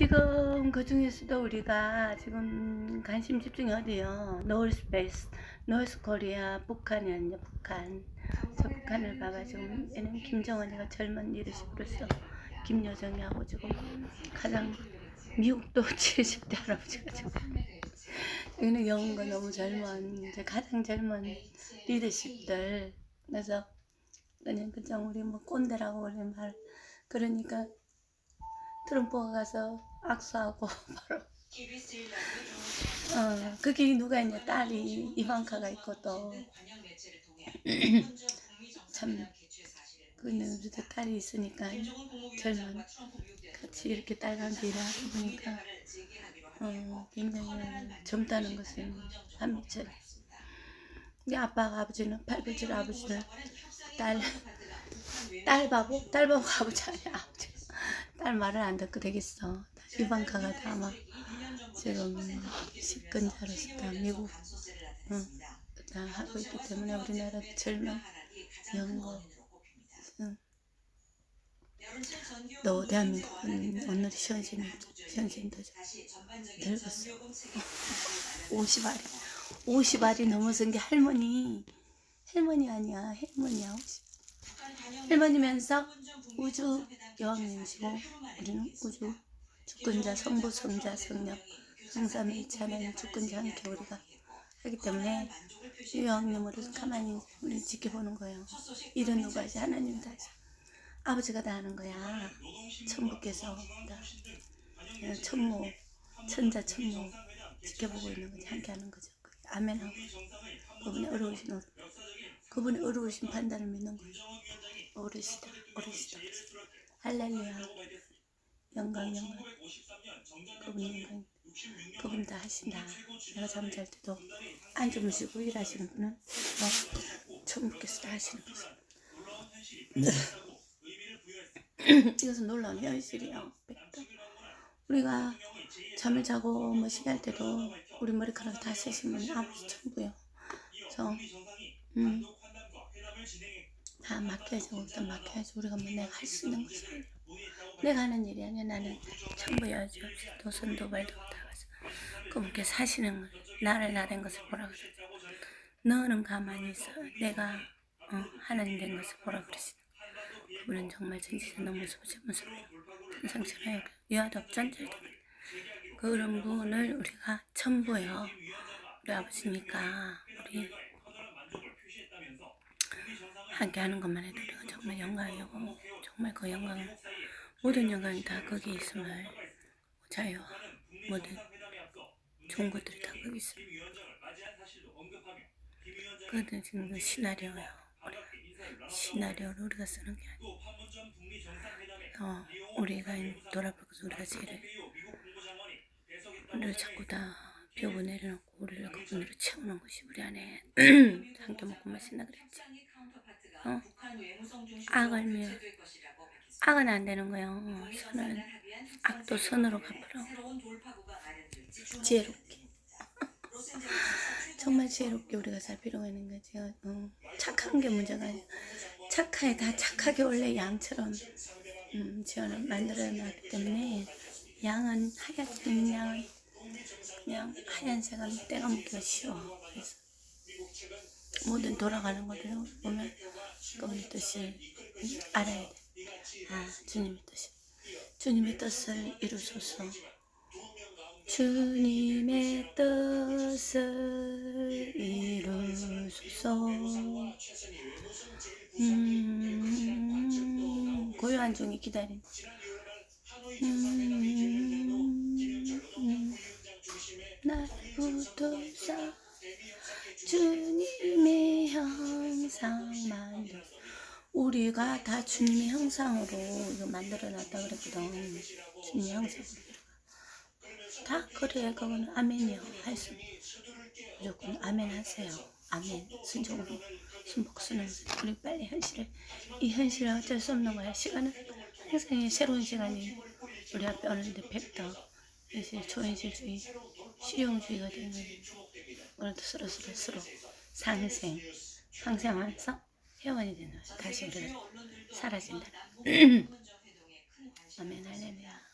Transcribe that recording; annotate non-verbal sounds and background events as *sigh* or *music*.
지금 그 중에서도 우리가 지금 관심 집중이 어디요? 노스 베이스, 노스 코리아, 북한이 아니야 북한. 저 북한을 봐봐 지금 얘는 김정은이가 젊은 리더십으로서 김여정이하고 지금 가장 미국도 *laughs* 70대 할아버지가 지금 여기는 영은가 너무 젊은 이제 가장 젊은 리더십들 그래서 그냥 그냥 우리 뭐 꼰대라고 우리 말 그러니까 트럼프가 가서 악수하고 *laughs* 바로. 어 그게 누가 있냐? 딸이 이방카가 있고 또 참 그는 우리도 딸이 있으니까 젊은 같이 이렇게 함께 일하고 보니까 어, 굉장히 젊다는 것은 한미철 아빠가 아버지는 팔불질 아버지는 딸, 딸 바보? 딸 바보 아버지 아니야 딸 말을 안 듣고 되겠어. 이방카가 다 아마 지금 식근자로서 다. 미국. 응, 다 하고 있기 때문에 우리나라 젊은 영국. 응. 너 대한민국은 오늘 시원신 시원신도 늙었어. 50알이. 50알이 넘어선 게 할머니. 할머니 아니야. 할머니야. 50. 할머니면서 우주 여왕님이시고 우리는 우주 주권자 성부 성자 성령 성삼위일체 하나님 주권자 함께 우리가 하기 때문에 이 여왕님으로 가만히 우리 지켜보는 거예요. 일은 누가 하지 하나님 다 아버지가 다 하는 거야. 천부께서 다 천모 천자 천모 지켜보고 있는 거지 함께 하는 거죠. 아멘하고 그분의 어려우신 그분의 어려우신 판단을 믿는 거예요 어르시다 어르시다. 할렐루야. 영광 영광. 그분 영광. 그분 다 하신다. 내가 잠잘 때도 안 주무시고 일하시는 분은 어, 천부께서 다 하시는 거죠 이것은 놀라운 백도. 우리가 잠을 자고 뭐 쉬할 때도 우리 머리카락 다 세신 분이 아버지 천부예요. 그래서 음, 다 맡겨야지 일단 맡겨야지. 우리가 뭐 내가 할 수 있는 것을. 내가 하는 일이 아니야. 나는 천부여야지 도선 도발도 다 가서 그분께 사시는 걸 나를 나된 것을 보라 그러지. 너는 가만히 있어. 내가 어, 하나님 된 것을 보라 그러시 그분은 정말 전지전 너무 무섭지 무섭고 천상천하여 유아덕 전절대 그런 분을 우리가 천부요. 우리 아버지니까 우리 함께 하는 것만 해도 우리가 정말 영광이고 정말 그 영광을 모든 영광이 다 거기 있음을 자유와 모든 좋은 것들이 다 거기 있음 그것은 지금 그 시나리오예요. 우리가. 시나리오를 우리가 쓰는 게 아니야 어, 우리가 돌아볼 것은 우리가 제일 우리를 자꾸 다 벼고 내려놓고 우리를 그분으로 채우는 것이 우리 안에 *clears throat* 함께 먹고 마신다 그랬지 어? 악을 며 악은 안 되는 거예요. 선은 악도 선으로 갚으라고. 지혜롭게. *laughs* 정말 지혜롭게 우리가 살 필요가 있는 거지. 어, 착한 게 문제가 아니야. 착하게 다 착하게 원래 양처럼 음, 지원을 만들어 놨기 때문에 양은 하얗은 양은 그냥 하얀색은 때가 묻기가 쉬워 그래서 모든 돌아가는 것을 보면 그분의 뜻을 알아야 돼. 아, 주님의 뜻. 주님의 뜻을 이루소서. 주님의 뜻을 이루소서. 음, 고요한 중에 기다린. 음, 형상 만들 우리가 다 주님의 형상으로 이거 만들어 놨다 그랬거든. 주님의 형상으로 다 그래야 그거는 아멘이요. 할수 무조건 아멘 하세요. 아멘. 순종으로. 순복 순응 우리 빨리 현실을 이 현실을 어쩔 수 없는 거야. 시간은 항상 새로운 시간이 우리 앞에 오는데 백덕 이제 초현실주의 실용주의가 되는 오늘도 서로 서로 서로 상생 상생하면서 회원이 되는 거죠. 다시 우리가 사라진다. *clears throat* 아멘 할렐루야.